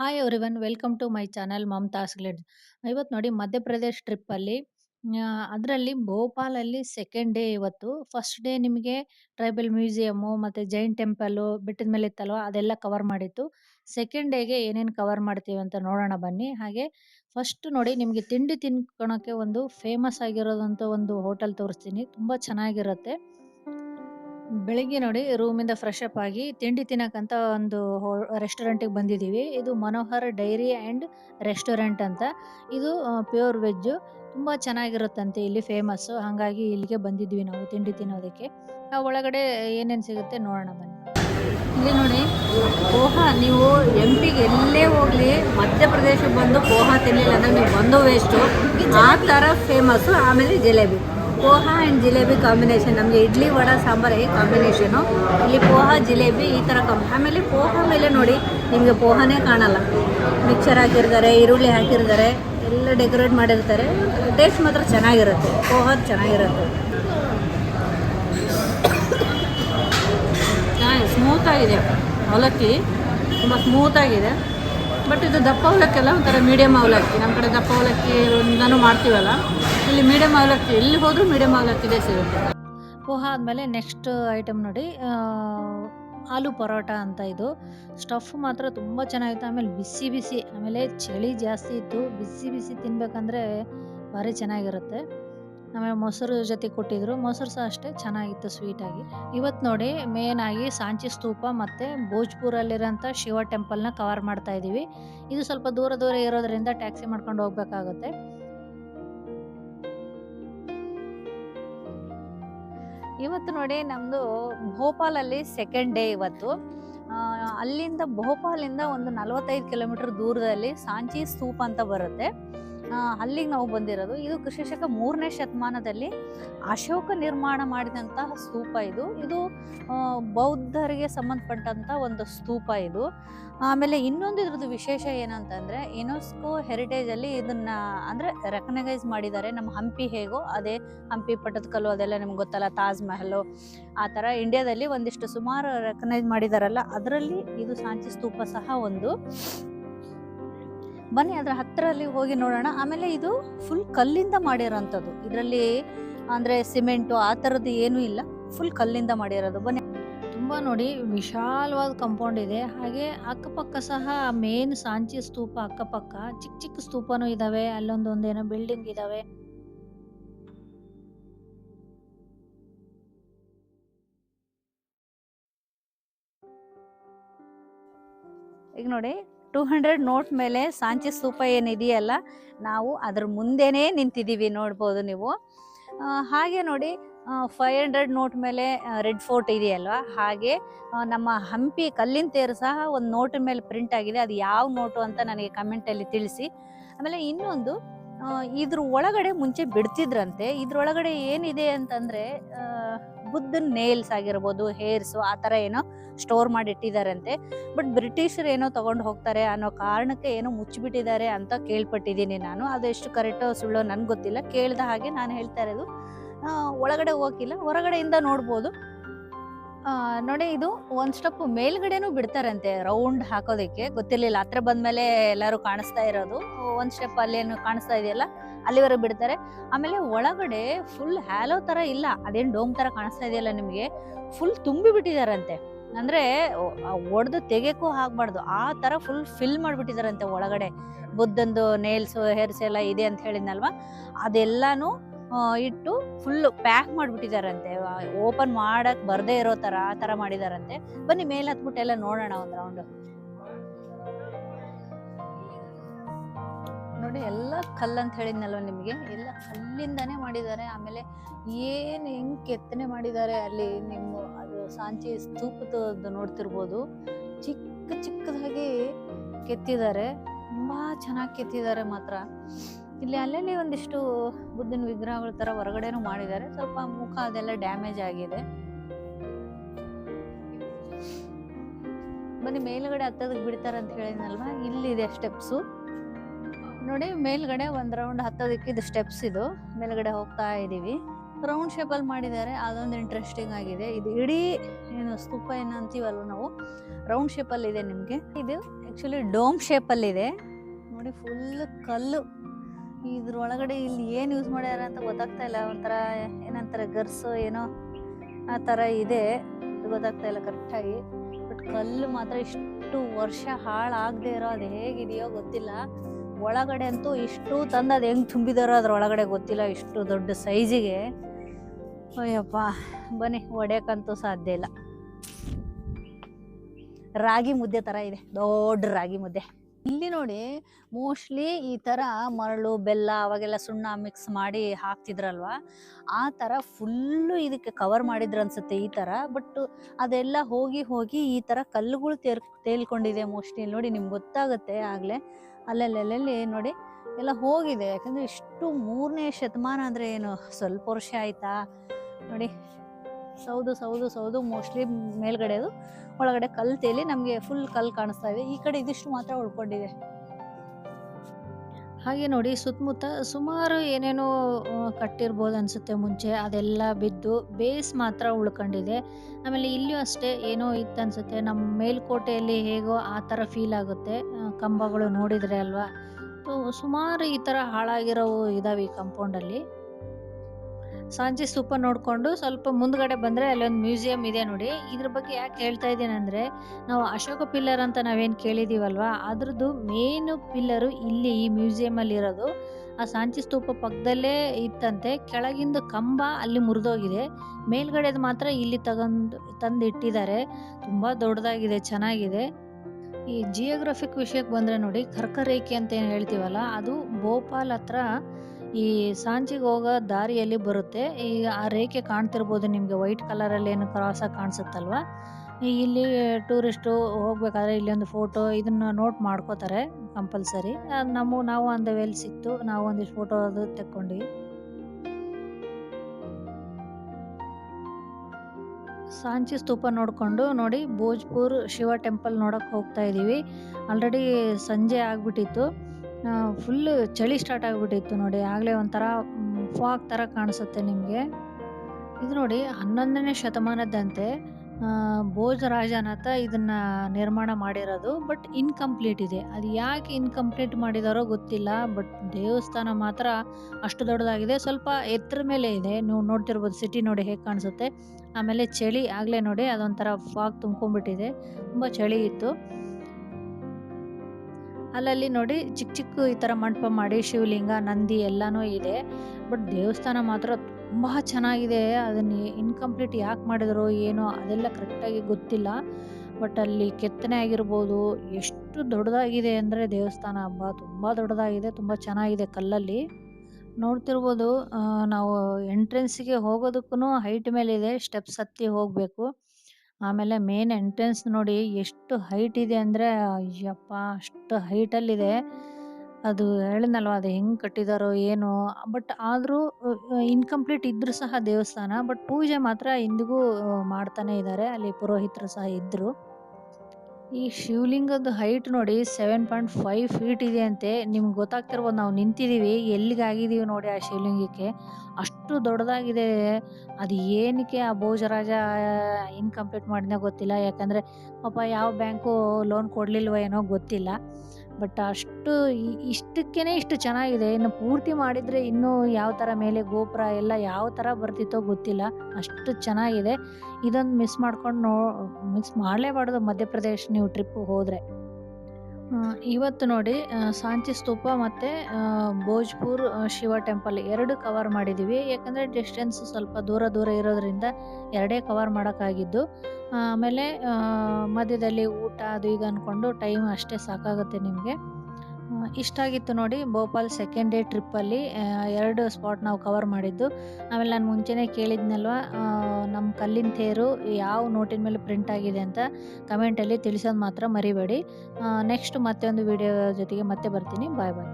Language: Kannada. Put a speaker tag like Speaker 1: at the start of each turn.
Speaker 1: Hi everyone welcome to my channel Mamatha's glides ಇವತ್ತು ನೋಡಿ ಮಧ್ಯಪ್ರದೇಶ್ ಟ್ರಿಪ್ಪಲ್ಲಿ ಅದರಲ್ಲಿ ಭೋಪಾಲಲ್ಲಿ ಸೆಕೆಂಡ್ ಡೇ ಇವತ್ತು. ಫಸ್ಟ್ ಡೇ ನಿಮಗೆ ಟ್ರೈಬಲ್ ಮ್ಯೂಸಿಯಮ್ಮು ಮತ್ತು ಜೈನ್ ಟೆಂಪಲ್ಲು ಬೆಟ್ಟದ ಮೇಲೆ ಇತ್ತಲ್ವ, ಅದೆಲ್ಲ ಕವರ್ ಮಾಡಿತ್ತು. ಸೆಕೆಂಡ್ ಡೇಗೆ ಏನೇನು ಕವರ್ ಮಾಡ್ತೀವಿ ಅಂತ ನೋಡೋಣ ಬನ್ನಿ. ಹಾಗೆ ಫಸ್ಟ್ ನೋಡಿ ನಿಮಗೆ ತಿಂಡಿ ತಿನ್ಕೊಳಕ್ಕೆ ಒಂದು ಫೇಮಸ್ ಆಗಿರೋದಂಥ ಒಂದು ಹೋಟೆಲ್ ತೋರಿಸ್ತೀನಿ. ತುಂಬ ಚೆನ್ನಾಗಿರುತ್ತೆ. ಬೆಳಿಗ್ಗೆ ನೋಡಿ ರೂಮಿಂದ ಫ್ರೆಶ್ ಅಪ್ ಆಗಿ ತಿಂಡಿ ತಿನ್ನಕ್ಕಂತ ಒಂದು ರೆಸ್ಟೋರೆಂಟಿಗೆ ಬಂದಿದ್ದೀವಿ. ಇದು ಮನೋಹರ್ ಡೈರಿ ಆ್ಯಂಡ್ ರೆಸ್ಟೋರೆಂಟ್ ಅಂತ. ಇದು ಪ್ಯೂರ್ ವೆಜ್ಜು ತುಂಬ ಚೆನ್ನಾಗಿರುತ್ತಂತೆ ಇಲ್ಲಿ ಫೇಮಸ್ಸು ಹಾಗಾಗಿ ಇಲ್ಲಿಗೆ ಬಂದಿದ್ವಿ ನಾವು ತಿಂಡಿ ತಿನ್ನೋದಕ್ಕೆ. ಆ, ಒಳಗಡೆ ಏನೇನು ಸಿಗುತ್ತೆ ನೋಡೋಣ ಬನ್ನಿ.
Speaker 2: ಇಲ್ಲಿ ನೋಡಿ, ಪೋಹಾ, ನೀವು ಎಂ ಪಿಗೆ ಎಲ್ಲೇ ಹೋಗಲಿ, ಮಧ್ಯಪ್ರದೇಶಕ್ಕೆ ಬಂದು ಪೋಹಾ ತಿನ್ನಲಿಲ್ಲ ಅಂದ್ರೆ ನೀವು ಬಂದು ವೇಸ್ಟು ಆ ಥರ ಫೇಮಸ್ಸು ಆಮೇಲೆ ಜಿಲೇಬಿ. ಪೋಹಾ ಆ್ಯಂಡ್ ಜಿಲೇಬಿ ಕಾಂಬಿನೇಷನ್ ನಮಗೆ ಇಡ್ಲಿ ವಡ, ಸಾಂಬಾರು ಈ ಕಾಂಬಿನೇಷನು ಇಲ್ಲಿ ಪೋಹಾ, ಜಿಲೇಬಿ ಈ ಥರ ಕಾಂಬ್ ಆಮೇಲೆ ಪೋಹಾ ಮೇಲೆ ನೋಡಿ, ನಿಮಗೆ ಪೋಹಾನೇ ಕಾಣಲ್ಲ. ಮಿಕ್ಸರ್ ಹಾಕಿರ್ತಾರೆ, ಈರುಳ್ಳಿ ಹಾಕಿರ್ತಾರೆ, ಎಲ್ಲ ಡೆಕೋರೇಟ್ ಮಾಡಿರ್ತಾರೆ. ಟೇಸ್ಟ್ ಮಾತ್ರ ಚೆನ್ನಾಗಿರುತ್ತೆ. ಪೋಹ ಚೆನ್ನಾಗಿರುತ್ತೆ. ಚೆನ್ನಾಗಿ ಸ್ಮೂತಾಗಿದೆ ಅವಲಕ್ಕಿ. ತುಂಬ ಸ್ಮೂತಾಗಿದೆ ಬಟ್ ಇದು ದಪ್ಪ ಅವಲಕ್ಕಿ ಅಲ್ಲ, ಒಂಥರ ಮೀಡಿಯಮ್ ಅವಲಕ್ಕಿ. ನಮ್ಮ ಕಡೆ ದಪ್ಪ ಅವಲಕ್ಕಿ ಒಂದನ್ನು ಮಾಡ್ತೀವಲ್ಲ, ಇಲ್ಲಿ ಮೀಡಿಯಮ್ ಅವಲಕ್ಕಿ, ಎಲ್ಲಿ ಹೋದರೂ ಮೀಡಿಯಮ್ ಅವಲಕ್ಕಿದೆ ಸಿಗುತ್ತೆ.
Speaker 1: ಪೋಹ ಆದಮೇಲೆ ನೆಕ್ಸ್ಟ್ ಐಟಮ್ ನೋಡಿ ಆಲೂ ಪರೋಟ ಅಂತ ಇದು. ಸ್ಟಫ್ ಮಾತ್ರ ತುಂಬ ಚೆನ್ನಾಗಿತ್ತು. ಆಮೇಲೆ ಬಿಸಿ ಬಿಸಿ, ಆಮೇಲೆ ಚಳಿ ಜಾಸ್ತಿ ಇತ್ತು. ಬಿಸಿ ಬಿಸಿ ತಿನ್ಬೇಕಂದ್ರೆ ಭಾರಿ ಚೆನ್ನಾಗಿರುತ್ತೆ. ಆಮೇಲೆ ಮೊಸರು ಜೊತೆ ಕೊಟ್ಟಿದ್ರು. ಮೊಸರು ಸಹ ಅಷ್ಟೇ ಚೆನ್ನಾಗಿತ್ತು ಸ್ವೀಟಾಗಿ ಇವತ್ತು ನೋಡಿ ಮೇನ್ ಆಗಿ ಸಾಂಚಿ ಸ್ತೂಪ ಮತ್ತು ಭೋಜ್ಪುರಲ್ಲಿರೋಂಥ ಶಿವ ಟೆಂಪಲ್ನ ಕವರ್ ಮಾಡ್ತಾ ಇದ್ದೀವಿ ಇದು ಸ್ವಲ್ಪ ದೂರ ದೂರ ಇರೋದ್ರಿಂದ ಟ್ಯಾಕ್ಸಿ ಮಾಡ್ಕೊಂಡು ಹೋಗ್ಬೇಕಾಗುತ್ತೆ. ಇವತ್ತು ನೋಡಿ ನಮ್ಮದು ಭೋಪಾಲಲ್ಲಿ ಸೆಕೆಂಡ್ ಡೇ ಇವತ್ತು. ಅಲ್ಲಿಂದ ಭೋಪಾಲಿಂದ ಒಂದು ನಲವತ್ತೈದು ಕಿಲೋಮೀಟರ್ ದೂರದಲ್ಲಿ ಸಾಂಚಿ ಸ್ತೂಪ ಅಂತ ಬರುತ್ತೆ. ಅಲ್ಲಿಗೆ ನಾವು ಬಂದಿರೋದು. ಇದು ಕ್ರಿಸ್ತಶಕ ಮೂರನೇ ಶತಮಾನದಲ್ಲಿ ಅಶೋಕ ನಿರ್ಮಾಣ ಮಾಡಿದಂತಹ ಸ್ತೂಪ ಇದು. ಇದು ಬೌದ್ಧರಿಗೆ ಸಂಬಂಧಪಟ್ಟಂಥ ಒಂದು ಸ್ತೂಪ ಇದು. ಆಮೇಲೆ ಇನ್ನೊಂದು ಇದ್ರದ್ದು ವಿಶೇಷ ಏನಂತಂದರೆ, ಯುನೆಸ್ಕೋ ಹೆರಿಟೇಜ್ ಅಲ್ಲಿ ಇದನ್ನ, ಅಂದ್ರೆ ರೆಕಗ್ನೈಸ್ ಮಾಡಿದ್ದಾರೆ. ನಮ್ಮ ಹಂಪಿ ಹೇಗೋ ಅದೇ ಹಂಪಿ ಪಟ್ಟದಕಲ್ಲು ಅದೆಲ್ಲ ನಿಮ್ಗೆ ಗೊತ್ತಲ್ಲ, ತಾಜ್ ಮಹಲು. ಆ ಥರ ಇಂಡಿಯಾದಲ್ಲಿ ಒಂದಿಷ್ಟು ಸುಮಾರು ರೆಕಗ್ನೈಸ್ ಮಾಡಿದಾರಲ್ಲ. ಅದರಲ್ಲಿ ಇದು ಸಾಂಚಿ ಸ್ತೂಪ ಸಹ ಒಂದು. ಬನ್ನಿ ಅದರ ಹತ್ತಿರಲ್ಲಿ ಹೋಗಿ ನೋಡೋಣ. ಆಮೇಲೆ ಇದು ಫುಲ್ ಕಲ್ಲಿಂದ ಮಾಡಿರೋಂಥದ್ದು. ಇದರಲ್ಲಿ ಅಂದರೆ ಸಿಮೆಂಟು ಆ ಥರದ್ದು ಏನೂ ಇಲ್ಲ. ಫುಲ್ ಕಲ್ಲಿಂದ ಮಾಡಿರೋದು. ಬನ್ನಿ. ತುಂಬ ನೋಡಿ ವಿಶಾಲವಾದ ಕಾಂಪೌಂಡ್ ಇದೆ. ಹಾಗೆ ಅಕ್ಕಪಕ್ಕ ಸಹ ಮೇನ್ ಸಾಂಚಿ ಸ್ತೂಪ ಅಕ್ಕಪಕ್ಕ. ಚಿಕ್ಕ ಚಿಕ್ಕ ಸ್ತೂಪನೂ ಇದಾವೆ. ಅಲ್ಲೊಂದೊಂದೇನೋ ಬಿಲ್ಡಿಂಗ್ ಇದಾವೆ. ಈಗ ನೋಡಿ ಟೂ ಹಂಡ್ರೆಡ್ ನೋಟ್ ಮೇಲೆ ಸಾಂಚಿ ಸ್ತೂಪ ಏನಿದೆಯಲ್ಲ, ನಾವು ಅದ್ರ ಮುಂದೆನೇ ನಿಂತಿದ್ದೀವಿ ನೋಡ್ಬೋದು ನೀವು. ಹಾಗೆ ನೋಡಿ ಫೈವ್ ಹಂಡ್ರೆಡ್ ನೋಟ್ ಮೇಲೆ ರೆಡ್ ಫೋರ್ಟ್ ಇದೆಯಲ್ವಾ? ಹಾಗೆ ನಮ್ಮ ಹಂಪಿ ಕಲ್ಲಿನ ತೇರು ಸಹ ಒಂದು ನೋಟ್ ಮೇಲೆ ಪ್ರಿಂಟ್ ಆಗಿದೆ. ಅದು ಯಾವ ನೋಟು ಅಂತ ನನಗೆ ಕಮೆಂಟಲ್ಲಿ ತಿಳಿಸಿ. ಆಮೇಲೆ ಇನ್ನೊಂದು ಇದ್ರ ಒಳಗಡೆ ಮುಂಚೆ ಬಿಡ್ತಿದ್ರಂತೆ. ಇದ್ರೊಳಗಡೆ ಏನಿದೆ ಅಂತಂದ್ರೆ ಬುದ್ಧನ ನೇಲ್ಸ್ ಆಗಿರ್ಬೋದು, ಹೇರ್ಸು ಆ ಥರ ಏನೋ ಸ್ಟೋರ್ ಮಾಡಿ ಇಟ್ಟಿದಾರಂತೆ ಬಟ್ ಬ್ರಿಟಿಷರು ಏನೋ ತಗೊಂಡು ಹೋಗ್ತಾರೆ ಅನ್ನೋ ಕಾರಣಕ್ಕೆ ಏನೋ ಮುಚ್ಚಿಬಿಟ್ಟಿದ್ದಾರೆ ಅಂತ ಕೇಳ್ಪಟ್ಟಿದ್ದೀನಿ ನಾನು. ಅದು ಎಷ್ಟು ಕರೆಕ್ಟೋ ಸುಳ್ಳೋ ನನ್ಗೆ ಗೊತ್ತಿಲ್ಲ. ಕೇಳಿದ ಹಾಗೆ ನಾನು ಹೇಳ್ತಾ ಇರೋದು. ಒಳಗಡೆ ಹೋಗಿಲ್ಲ ಹೊರಗಡೆಯಿಂದ ನೋಡ್ಬೋದು. ನೋಡಿ ಇದು ಒಂದು ಸ್ಟೆಪ್ ಮೇಲ್ಗಡೆನೂ ಬಿಡ್ತಾರಂತೆ ರೌಂಡ್ ಹಾಕೋದಕ್ಕೆ. ಗೊತ್ತಿರಲಿಲ್ಲ. ಹತ್ರ ಬಂದ್ಮೇಲೆ ಎಲ್ಲರೂ ಕಾಣಿಸ್ತಾ ಇರೋದು. ಒಂದು ಸ್ಟೆಪ್ ಅಲ್ಲೇನು ಕಾಣಿಸ್ತಾ ಇದೆಯಲ್ಲ? ಅಲ್ಲಿವರೆಗೆ ಬಿಡ್ತಾರೆ. ಆಮೇಲೆ ಒಳಗಡೆ ಫುಲ್ ಹ್ಯಾಲೋ ತರ ಇಲ್ಲ. ಅದೇನ್ ಡೋಮ್ ತರ ಕಾಣಿಸ್ತಾ ಇದೆಯಲ್ಲ ನಿಮಗೆ? ಫುಲ್ ತುಂಬಿ ಬಿಟ್ಟಿದಾರಂತೆ ಅಂದ್ರೆ ಒಡೆದು ತೆಗೆಯಕ್ಕೂ ಆಗ್ಬಾರ್ದು. ಆ ತರ ಫುಲ್ ಫಿಲ್ ಮಾಡ್ಬಿಟ್ಟಿದಾರಂತೆ ಒಳಗಡೆ. ಬುದ್ಧಂದು ನೇಲ್ಸ್ ಹೇರ್ಸ್ ಎಲ್ಲ ಇದೆ ಅಂತ ಹೇಳಿದ್ನಲ್ವಾ? ಅದೆಲ್ಲಾನು ಇಟ್ಟು ಫುಲ್ ಪ್ಯಾಕ್ ಮಾಡಿಬಿಟ್ಟಿದಾರಂತೆ. ಓಪನ್ ಮಾಡಕ್ ಬರದೇ ಇರೋ ತರ, ಆ ತರ ಮಾಡಿದಾರಂತೆ. ಬನ್ನಿ, ಮೇಲೆ ಹತ್ಬಿಟ್ಟು ಎಲ್ಲ ನೋಡೋಣ ಒಂದು ರೌಂಡ್ ನೋಡಿ ಎಲ್ಲ ಕಲ್ಲು ಅಂತ ಹೇಳಿದ್ನಲ್ವ ನಿಮಗೆ? ಎಲ್ಲ ಕಲ್ಲಿಂದಾನೇ ಮಾಡಿದ್ದಾರೆ. ಆಮೇಲೆ ಏನು ಹೆಂಗ್ ಕೆತ್ತನೆ ಮಾಡಿದ್ದಾರೆ ಅಲ್ಲಿ ನಿಮ್ಮ ಅದು ಸಾಂಚಿ ಸ್ತೂಪದ ನೋಡ್ತಿರ್ಬೋದು. ಚಿಕ್ಕ ಚಿಕ್ಕದಾಗಿ ಕೆತ್ತಿದ್ದಾರೆ. ತುಂಬಾ ಚೆನ್ನಾಗಿ ಕೆತ್ತಿದ್ದಾರೆ ಮಾತ್ರ. ಇಲ್ಲಿ ಅಲ್ಲಲ್ಲಿ ಒಂದಿಷ್ಟು ಬುದ್ಧನ ವಿಗ್ರಹಗಳ ತರ ಹೊರಗಡೆನೂ ಮಾಡಿದ್ದಾರೆ. ಸ್ವಲ್ಪ ಮುಖ ಅದೆಲ್ಲ ಡ್ಯಾಮೇಜ್ ಆಗಿದೆ. ಬನ್ನಿ ಮೇಲ್ಗಡೆ ಹತ್ತದಕ್ಕೆ ಬಿಡ್ತಾರೆ ಅಂತ ಹೇಳಿದ್ನಲ್ವಾ? ಇಲ್ಲಿದೆ ಸ್ಟೆಪ್ಸು. ನೋಡಿ, ಮೇಲ್ಗಡೆ ಒಂದ್ ರೌಂಡ್ ಹತ್ತೋದಕ್ಕೆ ಇದು ಸ್ಟೆಪ್ಸ್ ಇದು. ಮೇಲ್ಗಡೆ ಹೋಗ್ತಾ ಇದೀವಿ. ರೌಂಡ್ ಶೇಪ್ ಅಲ್ಲಿ ಮಾಡಿದ್ದಾರೆ. ಅದೊಂದು ಇಂಟ್ರೆಸ್ಟಿಂಗ್ ಆಗಿದೆ. ಇದು ಇಡೀ ಏನು ಸ್ತೂಪ ಏನು ಅಂತೀವಲ್ವ ನಾವು? ರೌಂಡ್ ಶೇಪ್ ಅಲ್ಲಿ ಇದೆ ನಿಮಗೆ. ಇದು
Speaker 3: ಆಕ್ಚುಲಿ ಡೋಮ್ ಶೇಪ್ ಅಲ್ಲಿ ಇದೆ. ನೋಡಿ ಫುಲ್ ಕಲ್ಲು. ಇದ್ರೊಳಗಡೆ ಇಲ್ಲಿ ಏನು ಯೂಸ್ ಮಾಡ್ಯಾರ ಅಂತ ಗೊತ್ತಾಗ್ತಾ ಇಲ್ಲ. ಒಂಥರ ಏನಂತಾರೆ, ಗರ್ಸು ಏನೋ ಆ ತರ ಇದೆ. ಗೊತ್ತಾಗ್ತಾ ಇಲ್ಲ ಕರೆಕ್ಟಾಗಿ ಬಟ್ ಕಲ್ಲು ಮಾತ್ರ ಇಷ್ಟು ವರ್ಷ ಹಾಳಾಗದೆ ಇರೋ ಅದು ಹೇಗಿದೆಯೋ ಗೊತ್ತಿಲ್ಲ. ಒಳಗಡೆ ಅಂತೂ ಇಷ್ಟು ತಂದು ಅದು ಹೆಂಗೆ ತುಂಬಿದಾರೋ ಅದ್ರ ಒಳಗಡೆ ಗೊತ್ತಿಲ್ಲ, ಇಷ್ಟು ದೊಡ್ಡ ಸೈಜಿಗೆ. ಅಯ್ಯಪ್ಪ, ಬನ್ನಿ, ಒಡೆಯೋಕ್ಕಂತೂ ಸಾಧ್ಯ ಇಲ್ಲ. ರಾಗಿ ಮುದ್ದೆ ಥರ ಇದೆ, ದೊಡ್ಡ ರಾಗಿ ಮುದ್ದೆ. ಇಲ್ಲಿ ನೋಡಿ, ಮೋಸ್ಟ್ಲಿ ಈ ಥರ ಮರಳು, ಬೆಲ್ಲ, ಅವಾಗೆಲ್ಲ ಸುಣ್ಣ ಮಿಕ್ಸ್ ಮಾಡಿ ಹಾಕ್ತಿದ್ರಲ್ವಾ? ಆ ಥರ ಫುಲ್ಲು ಇದಕ್ಕೆ ಕವರ್ ಮಾಡಿದ್ರು ಅನ್ಸುತ್ತೆ ಈ ಥರ ಬಟ್ ಅದೆಲ್ಲ ಹೋಗಿ ಹೋಗಿ ಈ ಥರ ಕಲ್ಲುಗಳು ತೇರ್, ತೇಲ್ಕೊಂಡಿದೆ ಮೋಸ್ಟ್ಲಿ. ನೋಡಿ, ನಿಮ್ಗೆ ಗೊತ್ತಾಗುತ್ತೆ ಆಗಲೇ. ಅಲ್ಲಲ್ಲಲ್ಲಿ ನೋಡಿ ಎಲ್ಲ ಹೋಗಿದೆ. ಯಾಕಂದರೆ ಇಷ್ಟು ಮೂರನೇ ಶತಮಾನ ಅಂದರೆ ಏನು, ಸ್ವಲ್ಪ ವರ್ಷ ಆಯ್ತಾ? ನೋಡಿ, ಸೌದು ಸೌದು ಸೌದು ಮೋಸ್ಟ್ಲಿ ಮೇಲ್ಗಡೆದು, ಒಳಗಡೆ ಕಲ್ತೇಲಿ ತೇಲಿ ನಮಗೆ ಫುಲ್ ಕಲ್ಲು ಕಾಣಿಸ್ತಾ ಇದೆ. ಈ ಕಡೆ ಇದಿಷ್ಟು ಮಾತ್ರ ಉಳ್ಕೊಂಡಿದೆ. ಹಾಗೆ ನೋಡಿ ಸುತ್ತಮುತ್ತ ಸುಮಾರು ಏನೇನೋ ಕಟ್ಟಿರ್ಬೋದು ಅನಿಸುತ್ತೆ ಮುಂಚೆ. ಅದೆಲ್ಲ ಬಿದ್ದು ಬೇಸ್ ಮಾತ್ರ ಉಳ್ಕೊಂಡಿದೆ. ಆಮೇಲೆ ಇಲ್ಲಿಯೂ ಅಷ್ಟೇ ಏನೋ ಇತ್ತು ಅನಿಸುತ್ತೆ. ನಮ್ಮ ಮೇಲ್ಕೋಟೆಯಲ್ಲಿ ಹೇಗೋ ಆ ಥರ ಫೀಲ್ ಆಗುತ್ತೆ. ಕಂಬಗಳು ನೋಡಿದರೆ ಅಲ್ವಾ? ಸುಮಾರು ಈ ಥರ ಹಾಳಾಗಿರೋವು ಇದಾವೆ ಈ ಕಂಪೌಂಡಲ್ಲಿ ಸಾಂಚಿ ಸ್ತೂಪ ನೋಡಿಕೊಂಡು ಸ್ವಲ್ಪ ಮುಂದ್ಗಡೆ ಬಂದರೆ ಅಲ್ಲೊಂದು ಮ್ಯೂಸಿಯಂ ಇದೆ ನೋಡಿ. ಇದ್ರ ಬಗ್ಗೆ ಯಾಕೆ ಹೇಳ್ತಾ ಇದ್ದೀನಿ ಅಂದರೆ, ನಾವು ಅಶೋಕ ಪಿಲ್ಲರ್ ಅಂತ ನಾವೇನು ಕೇಳಿದ್ದೀವಲ್ವಾ ಅದ್ರದ್ದು ಮೇನ್ ಪಿಲ್ಲರು ಇಲ್ಲಿ ಈ ಮ್ಯೂಸಿಯಮಲ್ಲಿ ಇರೋದು. ಆ ಸಾಂಚಿ ಸ್ತೂಪ ಪಕ್ಕದಲ್ಲೇ ಇತ್ತಂತೆ. ಕೆಳಗಿಂದ ಕಂಬ ಅಲ್ಲಿ ಮುರಿದೋಗಿದೆ. ಮೇಲ್ಗಡೆದು ಮಾತ್ರ ಇಲ್ಲಿ ತಗೊಂಡು ತಂದು ಇಟ್ಟಿದ್ದಾರೆ ತುಂಬ ದೊಡ್ಡದಾಗಿದೆ, ಚೆನ್ನಾಗಿದೆ. ಈ ಜಿಯೋಗ್ರಫಿಕ್ ವಿಷಯಕ್ಕೆ ಬಂದರೆ ನೋಡಿ ಕರ್ಕರೇಖೆ ಅಂತ ಏನು ಹೇಳ್ತೀವಲ್ಲ, ಅದು ಭೋಪಾಲ್ ಹತ್ರ ಈ ಸಾಂಚಿಗೆ ಹೋಗೋ ದಾರಿಯಲ್ಲಿ ಬರುತ್ತೆ. ಈ ಆ ರೇಖೆ ಕಾಣ್ತಿರ್ಬೋದು ನಿಮಗೆ ವೈಟ್ ಕಲರಲ್ಲಿ ಏನು ಕ್ರಾಸಾಗಿ ಕಾಣಿಸುತ್ತಲ್ವ? ಇಲ್ಲಿ ಟೂರಿಸ್ಟು ಹೋಗ್ಬೇಕಾದ್ರೆ ಇಲ್ಲಿ ಒಂದು ಫೋಟೋ ಇದನ್ನು ನೋಟ್ ಮಾಡ್ಕೋತಾರೆ ಕಂಪಲ್ಸರಿ ನಮ್ಮ ನಾವು ಅಂದ ವೇಲ್ ಸಿಕ್ತು. ನಾವು ಒಂದಿಷ್ಟು ಫೋಟೋ ಅದು ತೆಕ್ಕೊಂಡ್ವಿ. ಸಾಂಚಿ ಸ್ತೂಪ ನೋಡಿಕೊಂಡು ನೋಡಿ, ಭೋಜ್ಪುರ್ ಶಿವ ಟೆಂಪಲ್ ನೋಡೋಕೆ ಹೋಗ್ತಾ ಇದ್ದೀವಿ ಆಲ್ರೆಡಿ ಸಂಜೆ ಆಗಿಬಿಟ್ಟಿತ್ತು. ಫುಲ್ಲು ಚಳಿ ಸ್ಟಾರ್ಟ್ ಆಗಿಬಿಟ್ಟಿತ್ತು ನೋಡಿ. ಆಗಲೇ ಒಂಥರ ಫಾಗ್ ಥರ ಕಾಣಿಸುತ್ತೆ ನಿಮಗೆ. ಇದು ನೋಡಿ ಹನ್ನೊಂದನೇ ಶತಮಾನದಂತೆ ಭೋಜ ಭೋಜರಾಜನಾಥ ಇದನ್ನು ನಿರ್ಮಾಣ ಮಾಡಿರೋದು ಬಟ್ ಇನ್ಕಂಪ್ಲೀಟ್ ಇದೆ. ಅದು ಯಾಕೆ ಇನ್ಕಂಪ್ಲೀಟ್ ಮಾಡಿದಾರೋ ಗೊತ್ತಿಲ್ಲ ಬಟ್ ದೇವಸ್ಥಾನ ಮಾತ್ರ ಅಷ್ಟು ದೊಡ್ಡದಾಗಿದೆ. ಸ್ವಲ್ಪ ಎತ್ತರ ಮೇಲೆ ಇದೆ. ನೀವು ನೋಡ್ತಿರ್ಬೋದು ಸಿಟಿ ನೋಡಿ ಹೇಗೆ ಕಾಣಿಸುತ್ತೆ. ಆಮೇಲೆ ಚಳಿ ಆಗಲೇ ನೋಡಿ ಅದೊಂಥರ ಫಾಗ್ ತುಂಬ್ಕೊಂಡ್ಬಿಟ್ಟಿದೆ. ತುಂಬ ಚಳಿ ಇತ್ತು. ಅಲ್ಲಲ್ಲಿ ನೋಡಿ ಚಿಕ್ಕ ಚಿಕ್ಕ ಈ ಥರ ಮಂಟಪ ಮಾಡಿ ಶಿವಲಿಂಗ, ನಂದಿ ಎಲ್ಲನೂ ಇದೆ. ಬಟ್ ದೇವಸ್ಥಾನ ಮಾತ್ರ ತುಂಬ ಚೆನ್ನಾಗಿದೆ. ಅದನ್ನು ಇನ್ಕಂಪ್ಲೀಟ್ ಯಾಕೆ ಮಾಡಿದ್ರು, ಏನೋ ಅದೆಲ್ಲ ಕರೆಕ್ಟಾಗಿ ಗೊತ್ತಿಲ್ಲ. ಬಟ್ ಅಲ್ಲಿ ಕೆತ್ತನೆ ಆಗಿರ್ಬೋದು, ಎಷ್ಟು ದೊಡ್ಡದಾಗಿದೆ ಅಂದರೆ ದೇವಸ್ಥಾನ ಹಬ್ಬ ತುಂಬ ದೊಡ್ಡದಾಗಿದೆ, ತುಂಬ ಚೆನ್ನಾಗಿದೆ ಕಲ್ಲಲ್ಲಿ. ನೋಡ್ತಿರ್ಬೋದು ನಾವು ಎಂಟ್ರೆನ್ಸಿಗೆ ಹೋಗೋದಕ್ಕೂ ಹೈಟ್ ಮೇಲಿದೆ ಸ್ಟೆಪ್ಸ್ ಹತ್ತಿ ಹೋಗಬೇಕು. ಆಮೇಲೆ ಮೇನ್ ಎಂಟ್ರೆನ್ಸ್ ನೋಡಿ ಎಷ್ಟು ಹೈಟ್ ಇದೆ ಅಂದರೆ, ಅಯ್ಯಪ್ಪ, ಅಷ್ಟು ಹೈಟಲ್ಲಿದೆ ಅದು ಹೇಳಿದ್ನಲ್ವ, ಅದು ಹೆಂಗೆ ಕಟ್ಟಿದಾರೋ ಏನೋ. ಬಟ್ ಆದರೂ ಇನ್ಕಂಪ್ಲೀಟ್ ಇದ್ದರೂ ಸಹ ದೇವಸ್ಥಾನ. ಬಟ್ ಪೂಜೆ ಮಾತ್ರ ಇಂದಿಗೂ ಮಾಡ್ತಾನೆ ಇದ್ದಾರೆ ಅಲ್ಲಿ ಪುರೋಹಿತರು ಸಹ ಇದ್ದರು ಈ ಶಿವಲಿಂಗದ ಹೈಟ್ ನೋಡಿ ಸೆವೆನ್ ಪಾಯಿಂಟ್ ಫೈವ್ ಫೀಟ್ ಇದೆ ಅಂತೆ. ನಿಮ್ಗೆ ಗೊತ್ತಾಗ್ತಿರ್ಬೋದು ನಾವು ನಿಂತಿದ್ದೀವಿ ಎಲ್ಲಿಗೆ ಆಗಿದ್ದೀವಿ ನೋಡಿ ಆ ಶಿವಲಿಂಗಕ್ಕೆ. ಅಷ್ಟು ದೊಡ್ಡದಾಗಿದೆ. ಅದು ಏನಕ್ಕೆ ಆ ಭೋಜರಾಜ ಇನ್ಕಂಪ್ಲೀಟ್ ಮಾಡಿದ ಗೊತ್ತಿಲ್ಲ. ಯಾಕಂದರೆ ಪಾಪ ಯಾವ ಬ್ಯಾಂಕು ಲೋನ್ ಕೊಡಲಿಲ್ವ ಏನೋ ಗೊತ್ತಿಲ್ಲ. ಬಟ್ ಅಷ್ಟು ಇಷ್ಟಕ್ಕೇ ಇಷ್ಟು ಚೆನ್ನಾಗಿದೆ. ಇನ್ನು ಪೂರ್ತಿ ಮಾಡಿದರೆ ಇನ್ನೂ ಯಾವ ಥರ ಮೇಲೆ ಗೋಪುರ ಎಲ್ಲ ಯಾವ ಥರ ಬರ್ತಿತ್ತೋ ಗೊತ್ತಿಲ್ಲ. ಅಷ್ಟು ಚೆನ್ನಾಗಿದೆ. ಇದೊಂದು ಮಿಸ್ ಮಾಡ್ಕೊಂಡು ನೋ ಮಿಸ್ ಮಾಡಲೇಬಾರ್ದು ಮಧ್ಯಪ್ರದೇಶ ನೀವು ಟ್ರಿಪ್ ಹೋದರೆ. ಇವತ್ತು ನೋಡಿ ಶಾಂತಿ ಸ್ತೂಪ ಮತ್ತು ಭೋಜ್ಪುರ್ ಶಿವ ಟೆಂಪಲ್ ಎರಡು ಕವರ್ ಮಾಡಿದ್ದೀವಿ ಯಾಕಂದರೆ ಡಿಸ್ಟೆನ್ಸ್ ಸ್ವಲ್ಪ ದೂರ ದೂರ ಇರೋದ್ರಿಂದ ಎರಡೇ ಕವರ್ ಮಾಡೋಕ್ಕಾಗಿದ್ದು. ಆಮೇಲೆ ಮಧ್ಯದಲ್ಲಿ ಊಟ ಅದು ಇದು ಅಂದ್ಕೊಂಡು ಟೈಮ್ ಅಷ್ಟೇ ಸಾಕಾಗುತ್ತೆ ನಿಮಗೆ. ಇಷ್ಟ ಆಗಿತ್ತು ನೋಡಿ ಭೋಪಾಲ್ ಸೆಕೆಂಡ್ ಡೇ ಟ್ರಿಪ್ಪಲ್ಲಿ ಎರಡು ಸ್ಪಾಟ್ ನಾವು ಕವರ್ ಮಾಡಿದ್ದು. ಆಮೇಲೆ ನಾನು ಮುಂಚೆನೇ ಕೇಳಿದ್ನಲ್ವ ನಮ್ಮ ಕಲ್ಲಿನ ತೇರು ಯಾವ ನೋಟಿನ ಮೇಲೆ ಪ್ರಿಂಟ್ ಆಗಿದೆ ಅಂತ ಕಮೆಂಟಲ್ಲಿ ತಿಳಿಸೋದು ಮಾತ್ರ ಮರಿಬೇಡಿ. ನೆಕ್ಸ್ಟ್ ಮತ್ತೆ ಒಂದು ವಿಡಿಯೋ ಜೊತೆಗೆ ಮತ್ತೆ ಬರ್ತೀನಿ. ಬಾಯ್ ಬಾಯ್